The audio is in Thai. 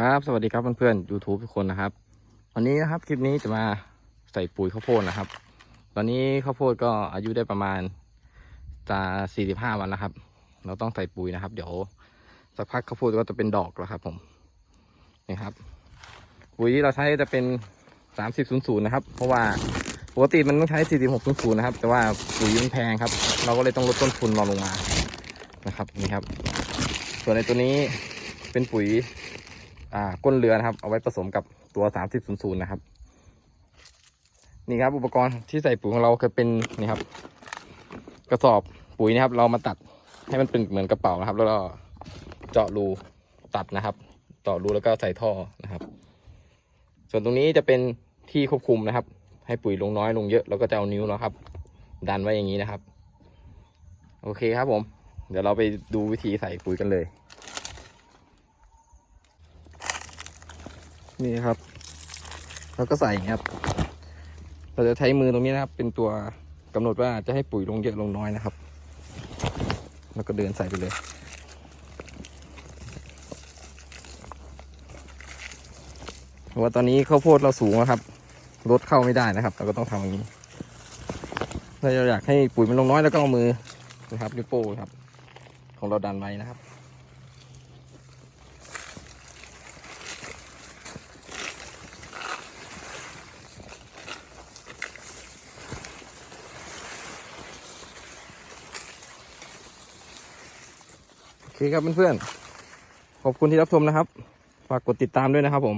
ครับสวัสดีครับเพื่อนๆ YouTube ทุกคนนะครับ วันนี้นะครับคลิปนี้จะมาใส่ปุ๋ยข้าวโพดนะครับ ตอนนี้ข้าวโพดก็อายุได้ประมาณจะ45วันนะครับ เราต้องใส่ปุ๋ยนะครับ เดี๋ยวสักพักข้าวโพดก็จะเป็นดอกแล้วครับ ผมนี่ครับ ปุ๋ยที่เราใช้จะเป็น3000นย์ศูนย์นะครับ เพราะว่าปกติมันต้องใช้4600นะครับ แต่ว่าปุ๋ยมันแพงครับ เราก็เลยต้องลดต้นทุนเราลงมานะครับนี่ครับ ส่วนในตัวนี้เป็นปุ๋ย อ่าก้นเรือนะครับ เอาไว้ผสมกับตัวสามสิบศูนย์นะครับ นี่ครับอุปกรณ์ที่ใส่ปุ๋ยของเราคือเป็นนี่ครับ กระสอบปุ๋ยนะครับ เรามาตัดให้มันเป็นเหมือนกระเป๋านะครับ แล้วก็เจาะรูตัดนะครับเจาะรูแล้วก็ใส่ท่อนะครับ ส่วนตรงนี้จะเป็นที่ควบคุมนะครับ ให้ปุ๋ยลงน้อยลงเยอะแล้วก็จะเอานิ้วนะครับ ดันไว้อย่างนี้นะครับ โอเคครับผม เดี๋ยวเราไปดูวิธีใส่ปุ๋ยกันเลย นี่ครับ แล้วก็ใส่ครับ เราจะใช้มือตรงนี้นะครับ เป็นตัวกำหนดว่าจะให้ปุ๋ยลงเยอะลงน้อยนะครับ แล้วก็เดินใส่ไปเลยเพราะว่าตอนนี้ข้าวโพดเราสูงนะครับรถเข้าไม่ได้นะครับ เราก็ต้องทำอย่างนี้ถ้าเราอยากให้ปุ๋ยมันลงน้อยแล้วก็เอามือนะครับนิ้วโป้งครับ ของเราดันไว้นะครับ เคครับเพื่อนๆขอบคุณที่รับชมนะครับ ฝากกดติดตามด้วยนะครับผม